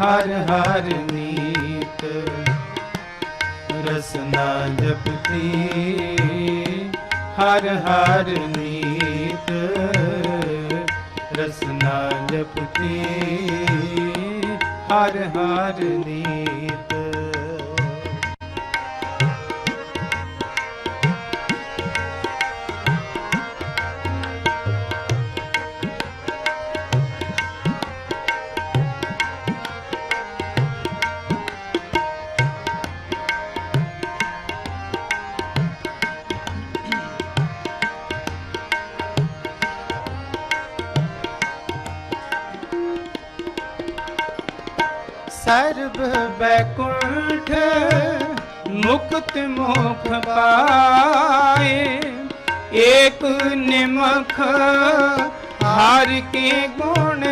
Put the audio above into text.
ਹਰ ਹਰ ਨੀਤ। ਰਸਨਾ ਜਪਤੀ। ਹਰ ਹਰ ਨੀਤ। ਰਸਨਾ ਜਪਤੀ। ਹਰ ਹਰ ਨੀਤ। ਸਰਬ ਬੈਕੁੰਠ ਮੁਕਤ ਮੋਖ ਪਾਏ। ਏਕ ਨਿਮਖ ਹਰ ਕੇ ਗੁਣ